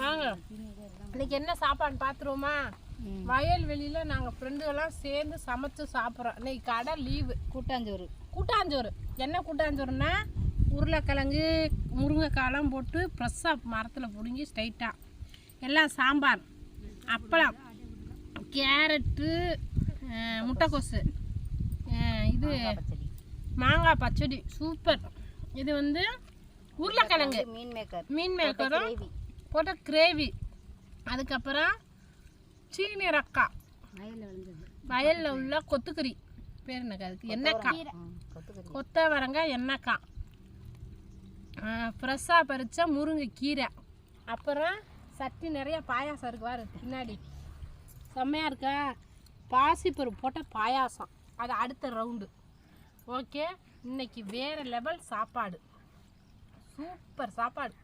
வாங்க. இன்னைக்கு என்ன சாப்பாடு பார்த்துருவோமா வயல்வெளியில் நாங்கள் ஃப்ரெண்டுகள்லாம் சேர்ந்து சமைச்சு சாப்பிட்றோம். இன்னைக்கு கடை லீவு கூட்டாஞ்சோறு. கூட்டாஞ்சோறு. என்ன கூட்டாஞ்சோறுனா உருளைக்கிழங்கு முருங்கைக்காலாம் போட்டு ஃப்ரெஷ்ஷாக மரத்தில் பிடுங்கி ஸ்ட்ரைட்டாக எல்லாம் சாம்பார். அப்பளம். கேரட்டு முட்டைக்கோசு. இது மாங்காய் பச்சடி. சூப்பர். இது வந்து உருளைக்கிழங்கு. மீன் மேக்கர். மீன் மேக்கரும் கிரேவி. போட்ட கிரேவி. அதுக்கப்புறம் சீனி ரக்கா. வயலில் உள்ள கொத்துக்கறி. பேர் எனக்கு அதுக்கு? எண்ணெய்க்காய் கொத்தவரங்காய் எண்ணெய்க்காய் ஃப்ரெஷ்ஷாக பறித்த முருங்கை கீரை. அப்புறம் சட்டி நிறைய பாயாசம் இருக்கு பாரு பின்னாடி. செம்மையாக இருக்கா. பாசிப்பருப்பு போட்ட பாயாசம். அது அடுத்த ரவுண்டு ஓகே இன்னைக்கு வேறு லெவல் சாப்பாடு. சூப்பர் சாப்பாடு